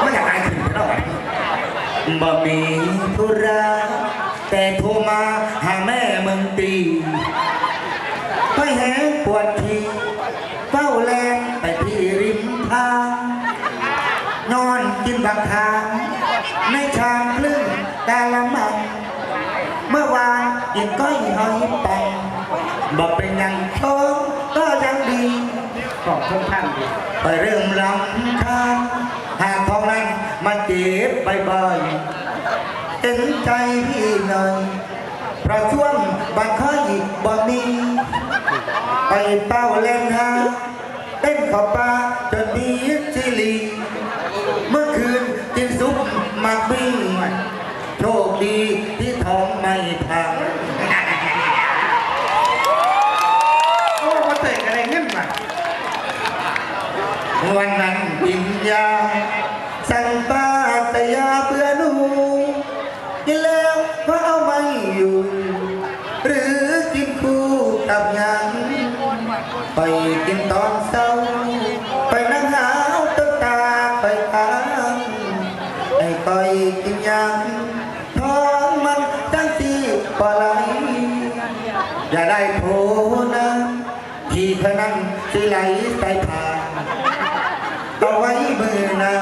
ไม่อยากตายถึงแล้วบ่มีธุระแต่โทรมาหาแม่มึงตีไปแหงปวดทีเฝ้าแลงไปที่ริมทางนอนกินบักทางในชามครึ่งกาละมัง เมื่อวานกินก้อยหอยแปงบอกเป็นยังท้อย ขอบคุณท่านไปเริ่มรำคาญหากท้องนั้นมันเจ็บบ่อยเห็นใจพี่หน่อยเพระช่วงบังค่อยบ่มีไปเป้าเล่นหาเต้นขอบปลาจนมีชิลีเมื่อคืนกินซุปหมักบิ้งโชคดีที่ท้องไม่พัง โอ้มาเตะกันได้เงินมา วันนั้นกินยา สั่งป้าแต่ยาเพื่อหนูกินแล้วเพราะเอาไม่อยู่ หรือกินคู่กับยังไปกินตอนเช้า ไปนั่งหาวตั้งตาไปตามไอ้ไปกินยังท้องมันจังที่ปลาไหลอย่าได้โผล่นะที่พนันที่ไหลใส่ผ่าน มือนา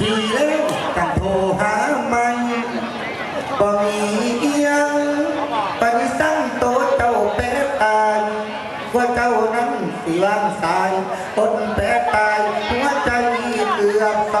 ทีเล่นกันโทรหาไม่บ่มีเอียงปฏิสั่งโตะเจ้าแปรตายว่าเจ้านั้นสิวางสายต้นแปรตายหัวใจเกือบส